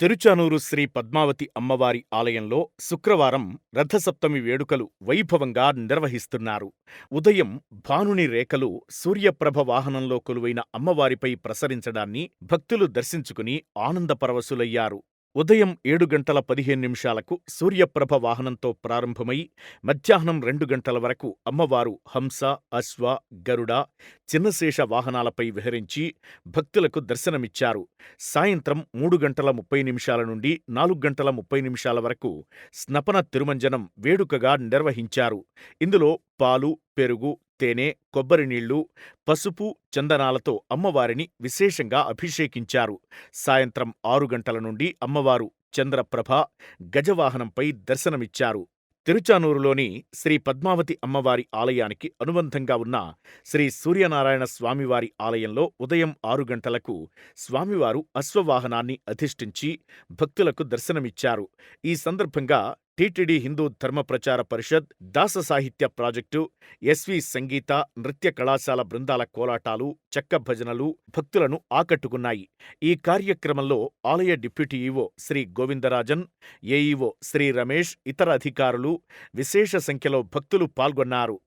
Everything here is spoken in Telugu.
తిరుచానూరు శ్రీ పద్మావతి అమ్మవారి ఆలయంలో శుక్రవారం రథసప్తమి వేడుకలు వైభవంగా నిర్వహిస్తున్నారు. ఉదయం భానుని రేఖలు సూర్యప్రభ వాహనంలో కొలువైన అమ్మవారిపై ప్రసరించడాన్ని భక్తులు దర్శించుకుని ఆనందపరవశులయ్యారు. ఉదయం ఏడు గంటల పదిహేను నిమిషాలకు సూర్యప్రభ వాహనంతో ప్రారంభమై మధ్యాహ్నం రెండు గంటల వరకు అమ్మవారు హంస, అశ్వ, గరుడ, చిన్నశేష వాహనాలపై విహరించి భక్తులకు దర్శనమిచ్చారు. సాయంత్రం మూడు గంటల ముప్పై నిమిషాల నుండి నాలుగు గంటల ముప్పై నిమిషాల వరకు స్నపన తిరుమంజనం వేడుకగా నిర్వహించారు. ఇందులో పాలు, పెరుగు, తేనె, కొబ్బరి నీళ్ళు, పసుపు, చందనాలతో అమ్మవారిని విశేషంగా అభిషేకించారు. సాయంత్రం ఆరు గంటల నుండి అమ్మవారు చంద్రప్రభ, గజవాహనంపై దర్శనమిచ్చారు. తిరుచానూరులోని శ్రీ పద్మావతి అమ్మవారి ఆలయానికి అనుబంధంగా ఉన్న శ్రీ సూర్యనారాయణ స్వామివారి ఆలయంలో ఉదయం ఆరు గంటలకు స్వామివారు అశ్వవాహనాన్ని అధిష్ఠించి భక్తులకు దర్శనమిచ్చారు. ఈ సందర్భంగా టిటిడి హిందూ ధర్మ ప్రచార పరిషత్, దాస సాహిత్య ప్రాజెక్టు, ఎస్వి సంగీత, నృత్య కళాశాల బృందాల కోలాటాలు, చెక్క భజనలు భక్తులను ఆకట్టుకున్నాయి. ఈ కార్యక్రమంలో ఆలయ deputy EO Shri Govindarajan, AEO Shri Ramesh, ఇతర అధికారులు, విశేష సంఖ్యలో భక్తులు పాల్గొన్నారు.